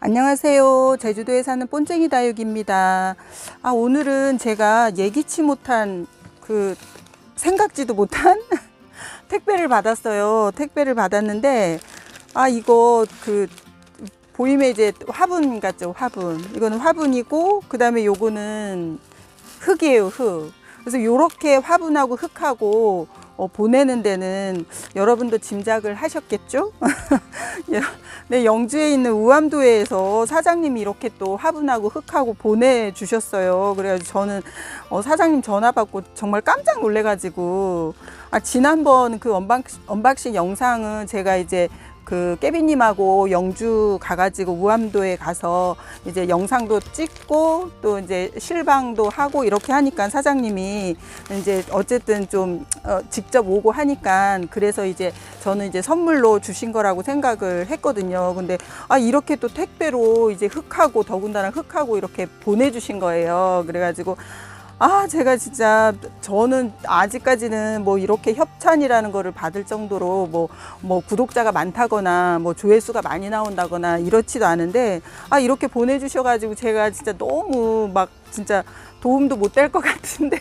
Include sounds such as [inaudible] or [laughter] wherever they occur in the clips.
안녕하세요. 제주도에 사는 본쟁이 다육입니다. 아, 오늘은 제가 예기치 못한 그 생각지도 못한 [laughs] 택배를 받았어요. 택배를 받았는데 아, 이거 그 보임에 이제 화분 같죠? 화분. 이거는 화분이고 그다음에 요거는 흙이에요, 흙. 그래서 요렇게 화분하고 흙하고 어, 보내는 데는 여러분도 짐작을 하셨겠죠? [laughs] 예, 네, 영주에 있는 우암도에서 사장님이 이렇게 또 화분하고 흙하고 보내주셨어요. 그래가지고 저는 어, 사장님 전화 받고 정말 깜짝 놀래가지고 아, 지난번 그 언박싱, 언박싱 영상은 제가 이제 그 깨비님하고 영주 가가지고 우암도에 가서 이제 영상도 찍고 또 이제 실방도 하고 이렇게 하니까 사장님이 이제 어쨌든 좀 어, 직접 오고 하니까 그래서 이제 저는 이제 선물로 주신 거라고 생각을 했거든요. 근데 아 이렇게 또 택배로 이제 흙하고 더군다나 흙하고 이렇게 보내주신 거예요. 그래가지고 아, 제가 진짜 저는 아직까지는 뭐 이렇게 협찬이라는 거를 받을 정도로 뭐, 뭐 구독자가 많다거나 뭐 조회수가 많이 나온다거나 이렇지도 않은데 아, 이렇게 보내주셔 가지고 제가 진짜 너무 막 진짜 도움도 못 될 것 같은데.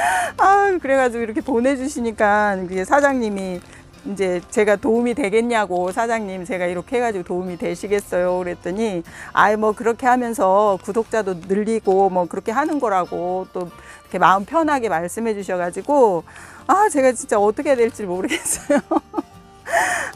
[laughs] 아, 그래가지고 이렇게 보내주시니까 사장님이 이제 제가 도움이 되겠냐고 사장님 제가 이렇게 해가지고 도움이 되시겠어요? 그랬더니 아이 뭐 그렇게 하면서 구독자도 늘리고 뭐 그렇게 하는 거라고 또 이렇게 마음 편하게 말씀해 주셔가지고 아 제가 진짜 어떻게 해야 될지 모르겠어요. 아 [laughs]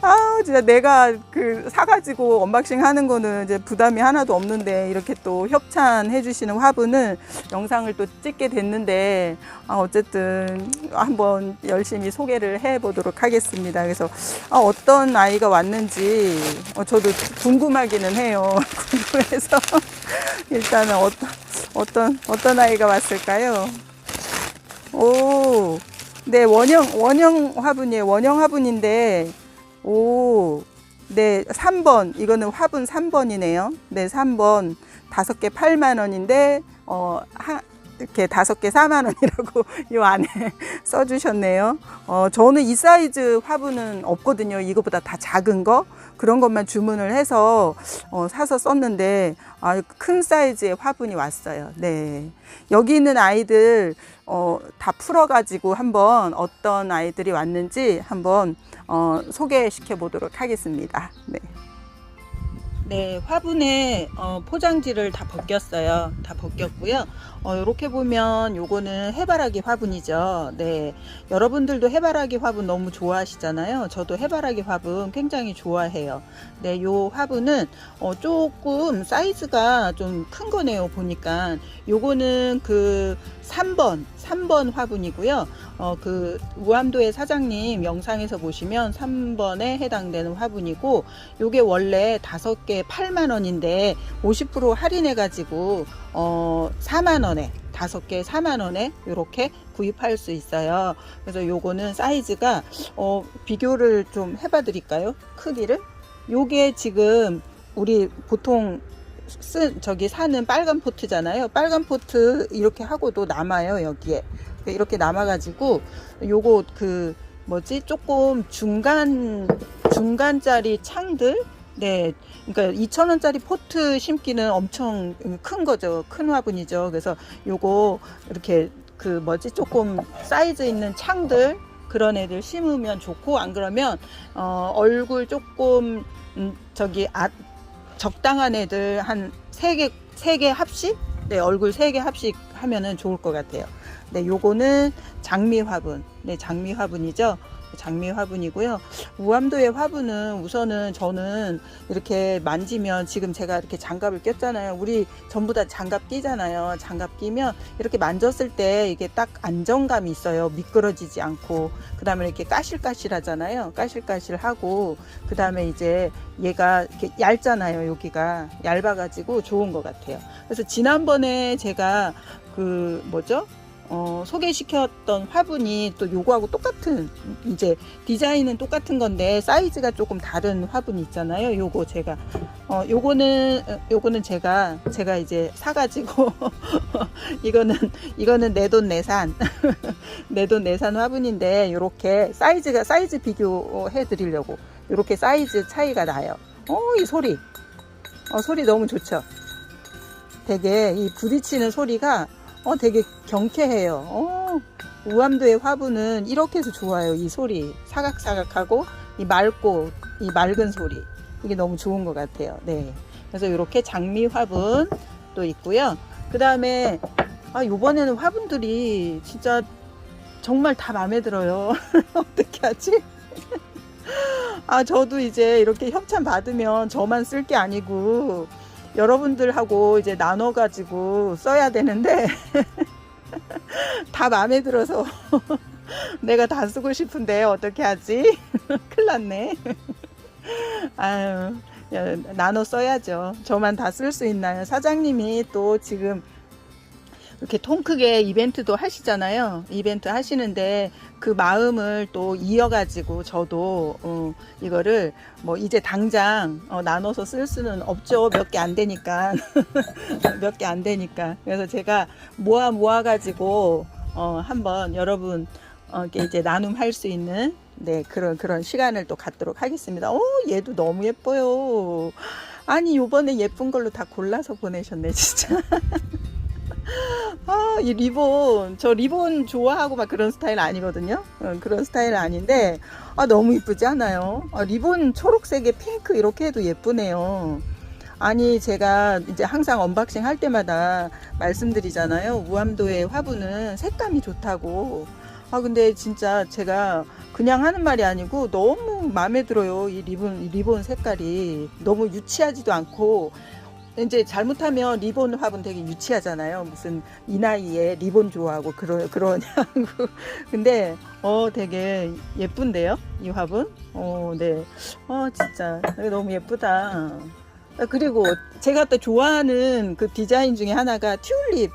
진짜 내가 그 사가지고 언박싱 하는 거는 이제 부담이 하나도 없는데 이렇게 또 협찬해 주시는 화분을 영상을 또 찍게 됐는데 아 어쨌든 한번 열심히 소개를 해 보도록 하겠습니다. 그래서 아 어떤 아이가 왔는지 어, 저도 궁금하기는 해요. [laughs] 궁금해서 일단은 어떤 어떤 어떤 아이가 왔을까요? 오, 네 원형 원형 화분이에요. 원형 화분인데 오, 네 3번 이거는 화분 3번이네요. 네 3번 다섯 개 8만 원인데 어 하, 이렇게 다섯 개 4만 원이라고 [laughs] 이 안에 써주셨네요. 어 저는 이 사이즈 화분은 없거든요. 이거보다 다 작은 거 그런 것만 주문을 해서 어, 사서 썼는데 아, 큰 사이즈의 화분이 왔어요. 네. 여기 있는 아이들 어, 다 풀어가지고 한번 어떤 아이들이 왔는지 한번 어, 소개시켜 보도록 하겠습니다. 네. 네, 화분에 어, 포장지를 다 벗겼어요. 다 벗겼고요. 어, 이렇게 보면 요거는 해바라기 화분이죠. 네, 여러분들도 해바라기 화분 너무 좋아하시잖아요. 저도 해바라기 화분 굉장히 좋아해요. 네, 요 화분은 어, 조금 사이즈가 좀 큰 거네요. 보니까 요거는 그 3번, 3번 화분이고요. 어, 그 우암도의 사장님 영상에서 보시면 3번에 해당되는 화분이고 요게 원래 5개 8만 원인데 50% 할인해 가지고 어 4만 원에 5개 4만 원에 이렇게 구입할 수 있어요. 그래서 요거는 사이즈가 어 비교를 좀 해봐 드릴까요? 크기를 요게 지금 우리 보통 쓴 저기 사는 빨간 포트잖아요. 빨간 포트 이렇게 하고도 남아요 여기에 이렇게 남아 가지고 요거 그 뭐지 조금 중간 중간짜리 창들 네. 그러니까 2,000원짜리 포트 심기는 엄청 큰 거죠. 큰 화분이죠. 그래서 요거 이렇게 그 뭐지? 조금 사이즈 있는 창들 그런 애들 심으면 좋고 안 그러면 어 얼굴 조금 음 저기 아, 적당한 애들 한 세 개 세 개 합씩 네 얼굴 세 개 합씩 하면은 좋을 것 같아요. 네 요거는 장미 화분. 네 장미 화분이죠. 장미 화분이고요. 우암도의 화분은 우선은 저는 이렇게 만지면 지금 제가 이렇게 장갑을 꼈잖아요. 우리 전부 다 장갑 끼잖아요. 장갑 끼면 이렇게 만졌을 때 이게 딱 안정감이 있어요. 미끄러지지 않고. 그 다음에 이렇게 까실까실하잖아요. 까실까실하고. 그 다음에 이제 얘가 이렇게 얇잖아요. 여기가. 얇아가지고 좋은 것 같아요. 그래서 지난번에 제가 그 뭐죠? 어, 소개시켰던 화분이 또 요거하고 똑같은 이제 디자인은 똑같은 건데 사이즈가 조금 다른 화분이 있잖아요. 요거 제가 어 요거는 요거는 제가 제가 이제 사가지고 [laughs] 이거는 이거는 내 돈 내산 [laughs] 내 돈 내산 화분인데 요렇게 사이즈가 사이즈 비교해 드리려고 요렇게 사이즈 차이가 나요. 어 이 소리 어, 소리 너무 좋죠. 되게 이 부딪히는 소리가 어 되게 경쾌해요. 어, 우암도의 화분은 이렇게 해서 좋아요. 이 소리 사각사각하고 이 맑고 이 맑은 소리 이게 너무 좋은 것 같아요. 네. 그래서 이렇게 장미 화분 또 있고요. 그 다음에 아 요번에는 화분들이 진짜 정말 다 마음에 들어요. [laughs] 어떻게 하지? [laughs] 아 저도 이제 이렇게 협찬 받으면 저만 쓸 게 아니고 여러분들하고 이제 나눠 가지고 써야 되는데 [laughs] 다 마음에 들어서 [laughs] 내가 다 쓰고 싶은데 어떻게 하지? [laughs] 큰일 났네. 아유, 야, 나눠 써야죠. 저만 다 쓸 수 있나요? 사장님이 또 지금 이렇게 통 크게 이벤트도 하시잖아요. 이벤트 하시는데 그 마음을 또 이어가지고 저도 어, 이거를 뭐 이제 당장 어, 나눠서 쓸 수는 없죠. 몇 개 안 되니까 [laughs] 몇 개 안 되니까 그래서 제가 모아 모아 가지고 어, 한번 여러분 어, 이제 나눔할 수 있는 네 그런 그런 시간을 또 갖도록 하겠습니다. 오 얘도 너무 예뻐요. 아니 요번에 예쁜 걸로 다 골라서 보내셨네 진짜. [laughs] 아, 이 리본, 저 리본 좋아하고 막 그런 스타일 아니거든요. 어, 그런 스타일 아닌데, 아, 너무 이쁘지 않아요? 아, 리본 초록색에 핑크 이렇게 해도 예쁘네요. 아니, 제가 이제 항상 언박싱 할 때마다 말씀드리잖아요. 우암도의 화분은 색감이 좋다고. 아, 근데 진짜 제가 그냥 하는 말이 아니고 너무 마음에 들어요. 이 리본, 이 리본 색깔이. 너무 유치하지도 않고, 이제 잘못하면 리본 화분 되게 유치하잖아요. 무슨 이 나이에 리본 좋아하고 그러 그러냐고. [laughs] 근데 어 되게 예쁜데요, 이 화분. 어 네. 어 진짜 너무 예쁘다. 아, 그리고 제가 또 좋아하는 그 디자인 중에 하나가 튤립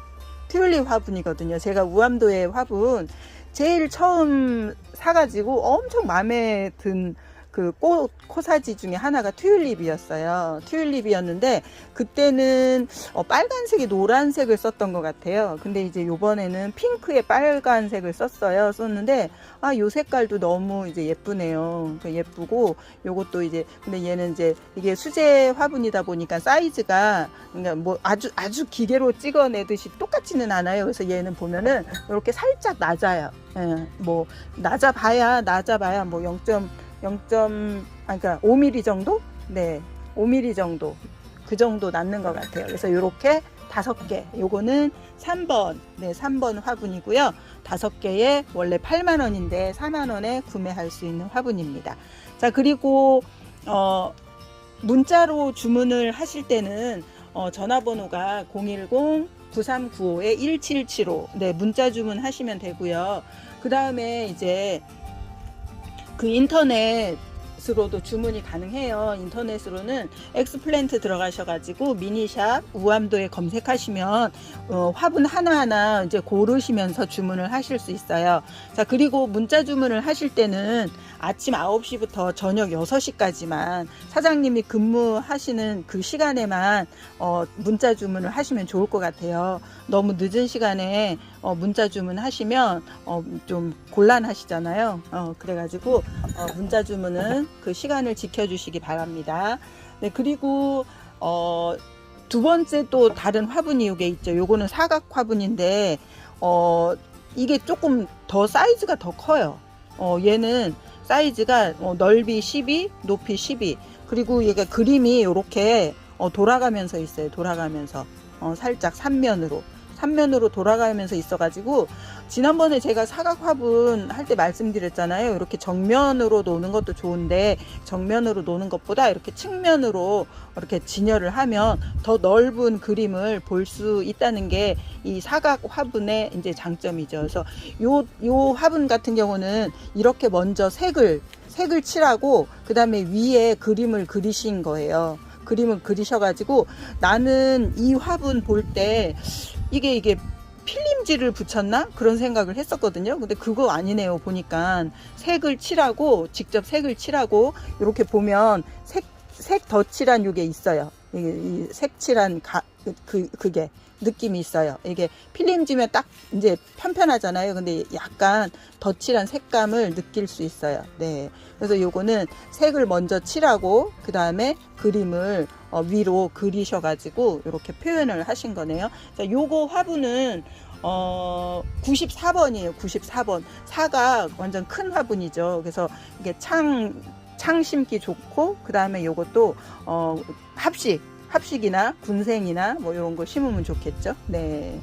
튤립 화분이거든요. 제가 우암도의 화분 제일 처음 사가지고 엄청 마음에 든 그 꽃 코사지 중에 하나가 튤립이었어요. 튤립이었는데 그때는 어, 빨간색이 노란색을 썼던 것 같아요. 근데 이제 요번에는 핑크에 빨간색을 썼어요. 썼는데 아 요 색깔도 너무 이제 예쁘네요. 그 예쁘고 요것도 이제 근데 얘는 이제 이게 수제 화분이다 보니까 사이즈가 그러니까 뭐 아주 아주 기계로 찍어내듯이 똑같지는 않아요. 그래서 얘는 보면은 이렇게 살짝 낮아요. 예, 뭐 낮아봐야 낮아봐야 뭐 0. 0. 아 그러니까 5mm 정도? 네. 5mm 정도. 그 정도 낳는 것 같아요. 그래서 이렇게 다섯 개. 요거는 3번. 네, 3번 화분이고요. 다섯 개에 원래 8만 원인데 4만 원에 구매할 수 있는 화분입니다. 자, 그리고 어 문자로 주문을 하실 때는 어, 전화번호가 010-9395-1775. 네, 문자 주문하시면 되고요. 그 다음에 이제 그 인터넷으로도 주문이 가능해요. 인터넷으로는 엑스플랜트 들어가셔가지고 미니샵 우암도에 검색하시면 어, 화분 하나하나 이제 고르시면서 주문을 하실 수 있어요. 자, 그리고 문자 주문을 하실 때는 아침 9시부터 저녁 6시까지만 사장님이 근무하시는 그 시간에만 어, 문자 주문을 하시면 좋을 것 같아요. 너무 늦은 시간에 어, 문자 주문하시면 어, 좀 곤란하시잖아요. 어, 그래가지고 어, 문자 주문은 그 시간을 지켜주시기 바랍니다. 네, 그리고 어, 두 번째 또 다른 화분이 이게 있죠. 요거는 사각 화분인데 어, 이게 조금 더 사이즈가 더 커요. 어, 얘는 사이즈가 어, 넓이 12, 높이 12. 그리고 얘가 그림이 이렇게 어, 돌아가면서 있어요. 돌아가면서 어, 살짝 삼면으로. 삼면으로 돌아가면서 있어가지고 지난번에 제가 사각 화분 할 때 말씀드렸잖아요. 이렇게 정면으로 노는 것도 좋은데 정면으로 노는 것보다 이렇게 측면으로 이렇게 진열을 하면 더 넓은 그림을 볼 수 있다는 게 이 사각 화분의 이제 장점이죠. 그래서 요, 요 화분 같은 경우는 이렇게 먼저 색을 색을 칠하고 그 다음에 위에 그림을 그리신 거예요. 그림을 그리셔가지고 나는 이 화분 볼 때 이게 이게 필름지를 붙였나 그런 생각을 했었거든요. 근데 그거 아니네요. 보니까 색을 칠하고 직접 색을 칠하고 이렇게 보면 색 색 덧칠한 요게 있어요. 이 색칠한 가, 그 그게 느낌이 있어요. 이게 필름지면 딱 이제 편편하잖아요. 근데 약간 덧칠한 색감을 느낄 수 있어요. 네. 그래서 요거는 색을 먼저 칠하고 그 다음에 그림을 어, 위로 그리셔가지고 이렇게 표현을 하신 거네요. 자, 요거 화분은 어 94번이에요. 94번. 사각 완전 큰 화분이죠. 그래서 이게 창, 창 심기 좋고 그 다음에 요것도 어 합식, 합식이나 군생이나 뭐 이런 거 심으면 좋겠죠. 네.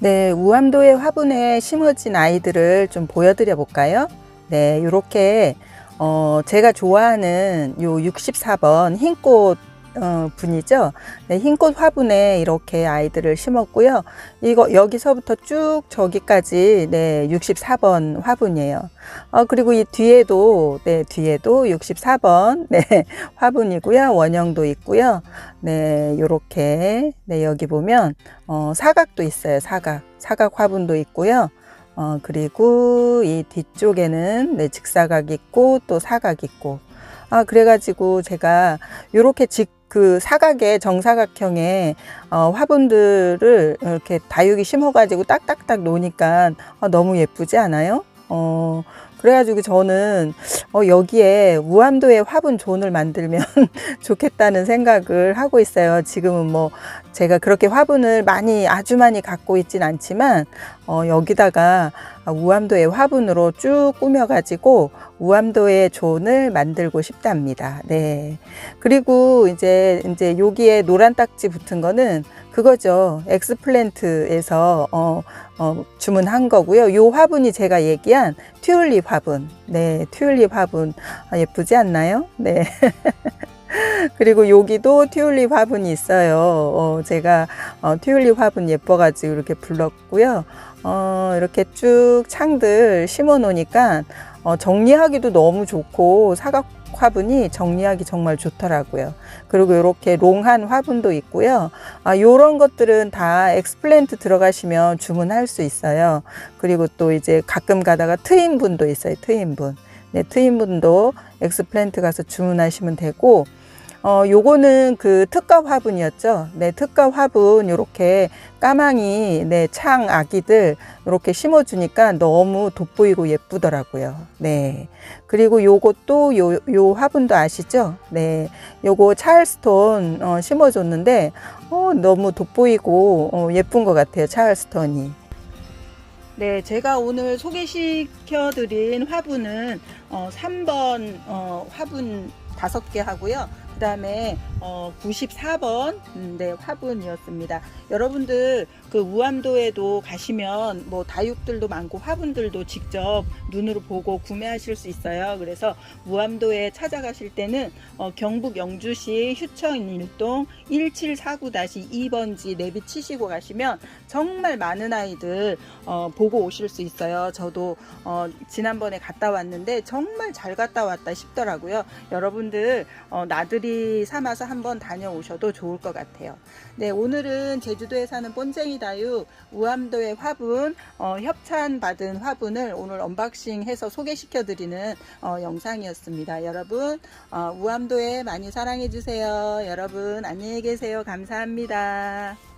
네, 우암도의 화분에 심어진 아이들을 좀 보여드려 볼까요? 네, 요렇게 어, 제가 좋아하는 요 64번 흰꽃 어, 분이죠. 네, 흰꽃 화분에 이렇게 아이들을 심었고요. 이거 여기서부터 쭉 저기까지 네, 64번 화분이에요. 어, 그리고 이 뒤에도 네, 뒤에도 64번 네, [laughs] 화분이고요. 원형도 있고요. 네, 요렇게 네, 여기 보면 어, 사각도 있어요. 사각. 사각 화분도 있고요. 어, 그리고 이 뒤쪽에는 네, 직사각 있고 또 사각 있고. 아, 그래가지고 제가 요렇게 직, 그 사각의 정사각형의 어, 화분들을 이렇게 다육이 심어가지고 딱딱딱 놓으니까 어, 너무 예쁘지 않아요? 어, 그래가지고 저는 어, 여기에 우암도의 화분 존을 만들면 [laughs] 좋겠다는 생각을 하고 있어요. 지금은 뭐 제가 그렇게 화분을 많이 아주 많이 갖고 있진 않지만 어, 여기다가 우암도의 화분으로 쭉 꾸며가지고 우암도의 존을 만들고 싶답니다. 네. 그리고 이제 이제 여기에 노란 딱지 붙은 거는 그거죠. 엑스플랜트에서 어, 어, 주문한 거고요. 요 화분이 제가 얘기한 튤립 화분. 네, 튤립 화분 아, 예쁘지 않나요? 네. [laughs] 그리고 여기도 튤립 화분이 있어요. 어, 제가 어, 튤립 화분 예뻐가지고 이렇게 불렀고요. 어, 이렇게 쭉 창들 심어 놓으니까 어, 정리하기도 너무 좋고 사각 화분이 정리하기 정말 좋더라고요. 그리고 이렇게 롱한 화분도 있고요. 아, 요런 것들은 다 엑스플랜트 들어가시면 주문할 수 있어요. 그리고 또 이제 가끔 가다가 트인분도 있어요. 트인분. 네, 트인분도 엑스플랜트 가서 주문하시면 되고, 어, 요거는 그 특가 화분이었죠. 네, 특가 화분 요렇게 까망이 네, 창 아기들 요렇게 심어 주니까 너무 돋보이고 예쁘더라고요. 네. 그리고 요것도 요, 요 화분도 아시죠? 네. 요거 찰스톤 어, 심어 줬는데 어, 너무 돋보이고 어, 예쁜 것 같아요. 찰스톤이. 네, 제가 오늘 소개시켜 드린 화분은 어, 3번 어, 화분 다섯 개 하고요. 그 다음에 어, 94번 음, 네, 화분이었습니다. 여러분들 그 우암도에도 가시면 뭐 다육들도 많고 화분들도 직접 눈으로 보고 구매하실 수 있어요. 그래서 우암도에 찾아가실 때는 어, 경북 영주시 휴천 일동 1749-2번지 내비 치시고 가시면 정말 많은 아이들 어, 보고 오실 수 있어요. 저도 어, 지난번에 갔다 왔는데 정말 잘 갔다 왔다 싶더라고요. 여러분들 어, 나들 이 삼아서 한번 다녀오셔도 좋을 것 같아요. 네, 오늘은 제주도에 사는 본쟁이 다육 우암도의 화분 어, 협찬 받은 화분을 오늘 언박싱 해서 소개시켜 드리는 어, 영상이었습니다. 여러분 어, 우암도에 많이 사랑해 주세요. 여러분 안녕히 계세요. 감사합니다.